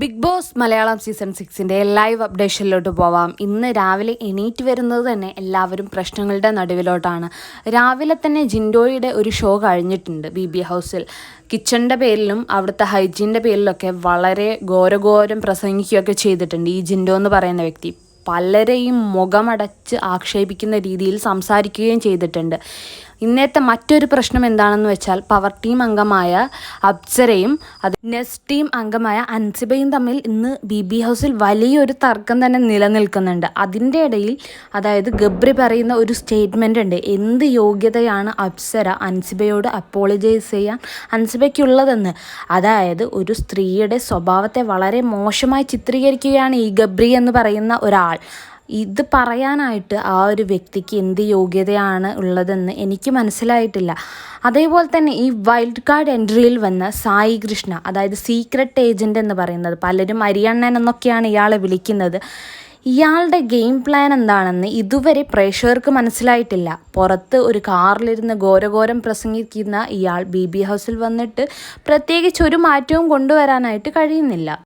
Big Boss Malayalam season സിക്സിന്റെ live അപ്ഡേഷനിലോട്ട് പോവാം. ഇന്ന് രാവിലെ എണീറ്റ് വരുന്നത് തന്നെ എല്ലാവരും പ്രശ്നങ്ങളുടെ നടുവിലോട്ടാണ്. രാവിലെ തന്നെ ജിൻഡോയുടെ ഒരു ഷോ കഴിഞ്ഞിട്ടുണ്ട് ബി ബി ഹൗസിൽ. കിച്ചണിന്റെ പേരിലും അവിടുത്തെ ഹൈജീന്റെ പേരിലൊക്കെ വളരെ ഘോരഘോരം പ്രസംഗിക്കുകയൊക്കെ ചെയ്തിട്ടുണ്ട് ഈ ജിൻഡോ എന്ന് പറയുന്ന വ്യക്തി. പലരെയും മുഖമടച്ച് ആക്ഷേപിക്കുന്ന രീതിയിൽ സംസാരിക്കുകയും ചെയ്തിട്ടുണ്ട്. ഇന്നത്തെ മറ്റൊരു പ്രശ്നം എന്താണെന്ന് വെച്ചാൽ പവർ ടീം അംഗമായ അബ്സരയും അത് നെസ് ടീം അംഗമായ അൻസിബയും തമ്മിൽ ഇന്ന് ബി ബി ഹൗസിൽ വലിയൊരു തർക്കം തന്നെ നിലനിൽക്കുന്നുണ്ട്. അതിന്റെ ഇടയിൽ അതായത് ഗബ്രി പറയുന്ന ഒരു സ്റ്റേറ്റ്മെന്റ് ഉണ്ട്. എന്ത് യോഗ്യതയാണ് അപ്സര അൻസിബയോട് അപ്പോളജൈസ് ചെയ്യാൻ അൻസിബയ്ക്കുള്ളതെന്ന്? അതായത് ഒരു സ്ത്രീയുടെ സ്വഭാവത്തെ വളരെ മോശമായി ചിത്രീകരിക്കുകയാണ് ഈ ഗബ്രി എന്ന് പറയുന്ന ഒരാൾ. ഇത് പറയാനായിട്ട് ആ ഒരു വ്യക്തിക്ക് എന്ത് യോഗ്യതയാണ് ഉള്ളതെന്ന് എനിക്ക് മനസ്സിലായിട്ടില്ല. അതേപോലെ തന്നെ ഈ വൈൽഡ് കാർഡ് എൻട്രിയിൽ വന്ന സായി കൃഷ്ണ അതായത് സീക്രട്ട് ഏജന്റ് എന്ന് പറയുന്നത് പലരും അരിയണ്ണൻ എന്നൊക്കെയാണ് ഇയാളെ വിളിക്കുന്നത്. ഇയാളുടെ ഗെയിം പ്ലാൻ എന്താണെന്ന് ഇതുവരെ പ്രേക്ഷകർക്ക് മനസ്സിലായിട്ടില്ല. പുറത്ത് ഒരു കാറിലിരുന്ന് ഘോരഘോരം പ്രസംഗിക്കുന്ന ഇയാൾ ബി ബി ഹൗസിൽ വന്നിട്ട് പ്രത്യേകിച്ച് ഒരു മാറ്റവും കൊണ്ടുവരാനായിട്ട് കഴിയുന്നില്ല.